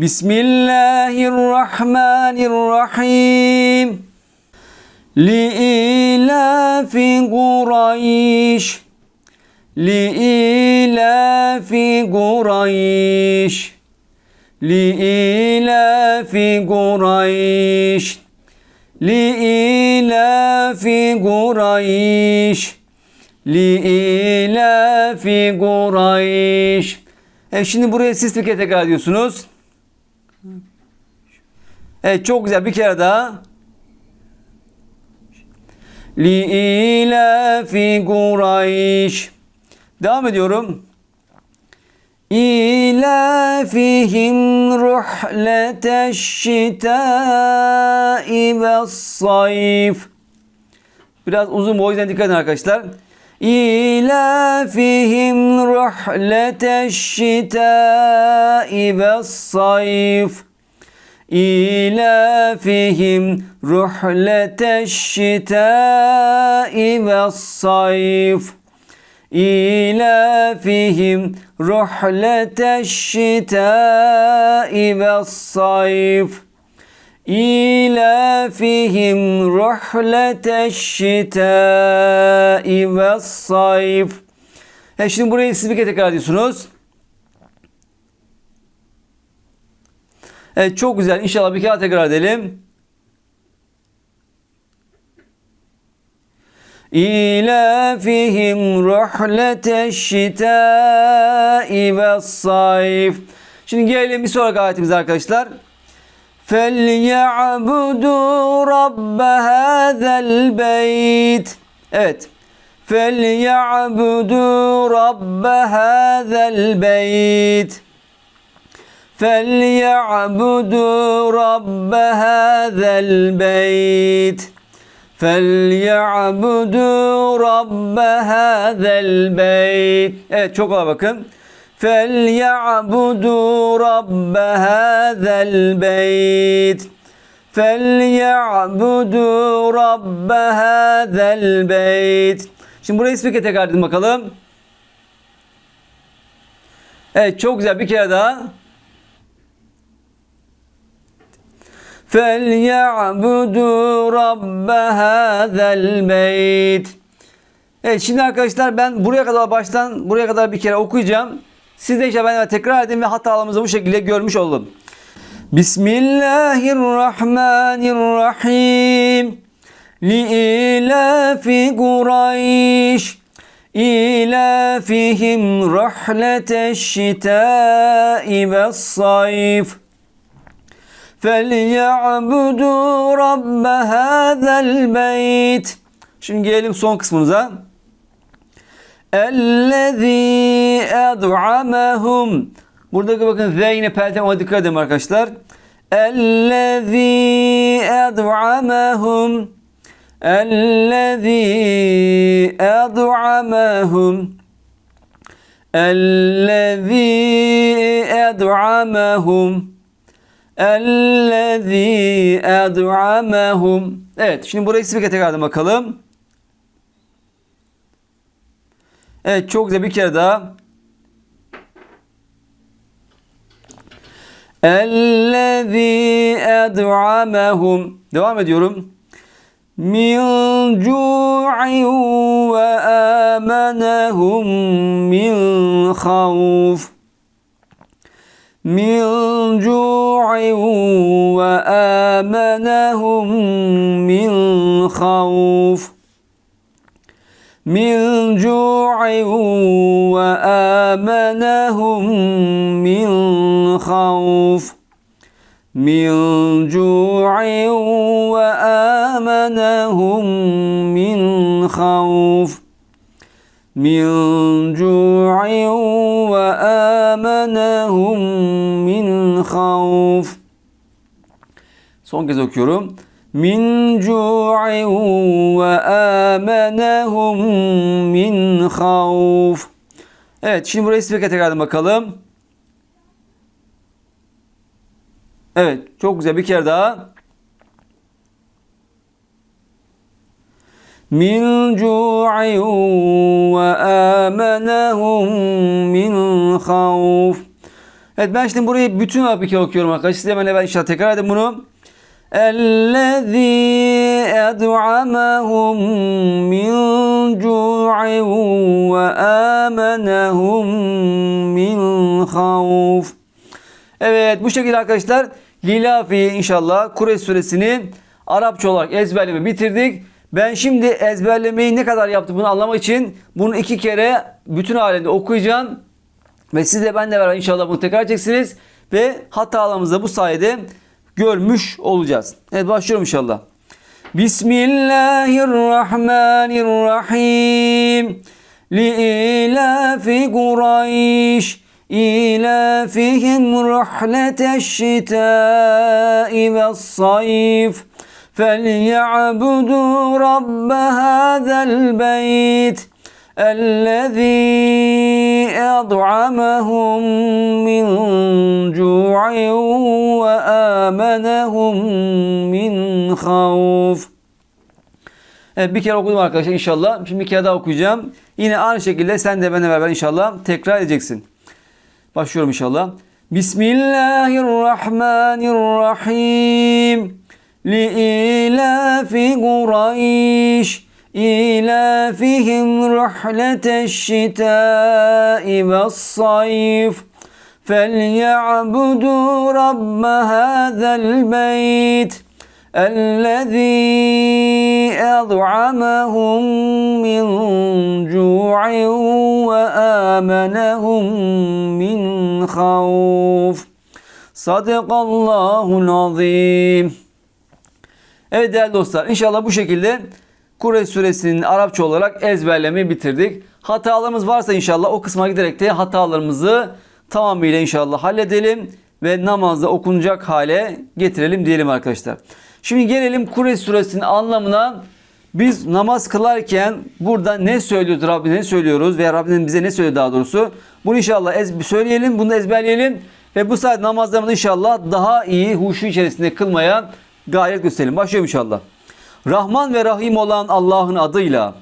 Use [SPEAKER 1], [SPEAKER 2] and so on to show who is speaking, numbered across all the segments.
[SPEAKER 1] Bismillahirrahmanirrahim. لإيلاف قريش لإيلاف قريش لإيلاف قريش لإيلاف قريش لإيلاف قريش Evet şimdi buraya siz bir kere tekrar ediyorsunuz. Evet çok güzel. Bir kere daha. Li ilafi Kureyş. Devam ediyorum. İlafihim ruhleteşşitâi ve sayf. Biraz uzun bu yüzden dikkat edin arkadaşlar. İlafihim ruhleteşşitâi ve sayf. İlafihim ruhleteşşitâi ve sayf. İlafihim ruhleteşşitâi ve sayf. İlafihim ruhleteşşitâi ve sayf. E şimdi burayı siz bir kez tekrar ediyorsunuz. Evet çok güzel. İnşallah bir kere tekrar edelim. İlafihim ruhleteşşitâi ve sayf. Şimdi gelelim bir sonraki ayetimize arkadaşlar. فَلْيَعْبُدُوا رَبَّ هَذَا الْبَيْتِ Evet. فَلْيَعْبُدُوا رَبَّ هَذَا الْبَيْتِ فليعبدوا رب هذا البيت فليعبدوا رب هذا البيت Evet çok kolay bakın. فليعبدوا رب هذا البيت فليعبدوا رب هذا البيت Şimdi burayı speak'e tekrar edin bakalım. Evet çok güzel bir kere daha. فَلْيَعْبُدُوا رَبَّ هَذَا الْبَيْتِ Evet şimdi arkadaşlar ben buraya kadar baştan buraya kadar bir kere okuyacağım. Siz de inşallah ben tekrar edin ve hatalarımızı bu şekilde görmüş olalım. Bismillahirrahmanirrahim. لإيلاف قريش إيلافهم رحلة الشتاء والصيف فَلْيَعْبُدُوا رَبَّ هَذَا الْبَيْتِ Şimdi gelelim son kısmımıza. اَلَّذ۪ي اَدْعَمَهُمْ Buradaki bakın ve yine peltem ona dikkat edin arkadaşlar. اَلَّذ۪ي اَدْعَمَهُمْ اَلَّذ۪ي اَدْعَمَهُمْ اَلَّذ۪ي اَدْعَمَهُمْ Ellezî ed'amehum. Evet şimdi burayı sifike tekrardan bakalım. Evet çok güzel bir kere daha. Ellezî ed'amehum. Devam ediyorum. Min cu'in ve âmenehum min havf. من جوع وآمنهم من خوف. من جوع وآمنهم من خوف. من جوع وآمنهم من خوف. من جوع وآمنهم من خوف Son kez okuyorum. Min cu'in ve amenehum min havf. Evet şimdi burayı speak'e tekrar bakalım. Evet çok güzel bir kere daha. min cu'in ve amenehum min havf. Evet ben şimdi burayı bütün apike okuyorum arkadaşlar. Siz hemen ben inşallah tekrar edin bunu. Ellezî ed'amahum min cu'in ve âmenehum min havf. Evet bu şekilde arkadaşlar Lilafi'yi inşallah Kureyş suresini Arapça olarak ezberleme bitirdik. Ben şimdi ezberlemeyi ne kadar yaptım bunu anlamak için bunu iki kere bütün halinde okuyacağım. Ve siz de benle beraber inşallah bunu tekrar edeceksiniz. Ve hatalarımızı da bu sayede görmüş olacağız. Evet başlıyorum inşallah. Bismillahirrahmanirrahim. Li'ilafi Kureyş. إيلافهم رحلة الشتاء والصيف فليعبدوا رب هذا البيت الذي أطعمهم من جوع وآمنهم من خوف Evet bir kere okudum arkadaşlar inşallah. Şimdi bir kere daha okuyacağım. Yine aynı şekilde sen de benimle beraber inşallah tekrar edeceksin. Başlıyorum inşallah. Bismillahirrahmanirrahim. Li'ilafi Kureyş. إيلافهم رحلة الشتاء والصيف فليعبدوا رب هذا البيت الذي أضعمهم من جوع وآمنهم من خوف. صدق الله العظيم. Evet değerli dostlar inşallah bu şekilde Kureyş suresinin Arapça olarak ezberlemeyi bitirdik. Hatalarımız varsa inşallah o kısma giderek de hatalarımızı tamamıyla inşallah halledelim ve namazda okunacak hale getirelim diyelim arkadaşlar. Şimdi gelelim Kureyş suresinin anlamına. Biz namaz kılarken burada ne söylüyoruz Rabbimize ne söylüyoruz veya Rabbimiz bize ne söylüyor daha doğrusu. Bunu inşallah ez söyleyelim, bunu ezberleyelim ve bu saat namazlarımızı inşallah daha iyi huşu içerisinde kılmaya gayret gösterelim. Başlıyorum inşallah. Rahman ve Rahim olan Allah'ın adıyla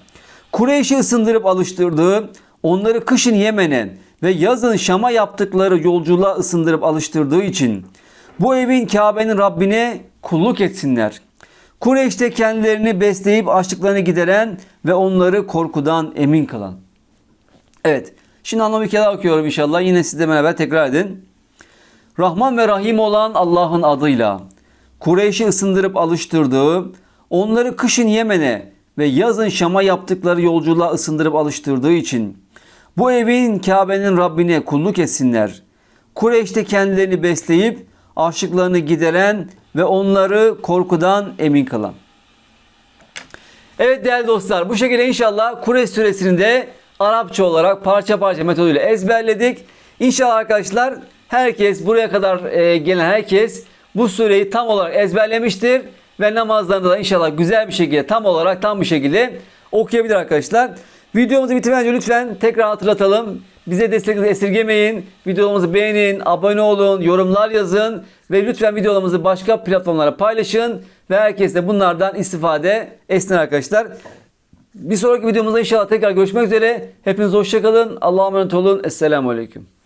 [SPEAKER 1] Kureyş'i ısındırıp alıştırdığı, onları kışın Yemen'e ve yazın Şam'a yaptıkları yolculuğa ısındırıp alıştırdığı için bu evin Kabe'nin Rabbine kulluk etsinler. Kureyş'te kendilerini besleyip açlıklarını gideren ve onları korkudan emin kılan. Evet. Şimdi anlamı bir kere okuyorum inşallah. Yine sizle beraber tekrar edin. Rahman ve Rahim olan Allah'ın adıyla Kureyş'i ısındırıp alıştırdığı, onları kışın Yemen'e ve yazın Şam'a yaptıkları yolculuğa ısındırıp alıştırdığı için bu evin Kabe'nin Rabbine kulluk etsinler. Kureyş'te kendilerini besleyip açlıklarını gideren ve onları korkudan emin kılan. Evet değerli dostlar bu şekilde inşallah Kureyş suresini de Arapça olarak parça parça metoduyla ezberledik. İnşallah arkadaşlar herkes buraya kadar e, gelen herkes bu sureyi tam olarak ezberlemiştir ve namazlarında da inşallah güzel bir şekilde tam olarak tam bir şekilde okuyabilir arkadaşlar. Videomuzu bitirmeden önce lütfen tekrar hatırlatalım. Bize desteklerinizi esirgemeyin. Videolarımızı beğenin, abone olun, yorumlar yazın ve lütfen videolarımızı başka platformlara paylaşın ve herkes de bunlardan istifade etsin arkadaşlar. Bir sonraki videomuzda inşallah tekrar görüşmek üzere. Hepiniz hoşçakalın. Allah'a emanet olun. Esselamu Aleyküm.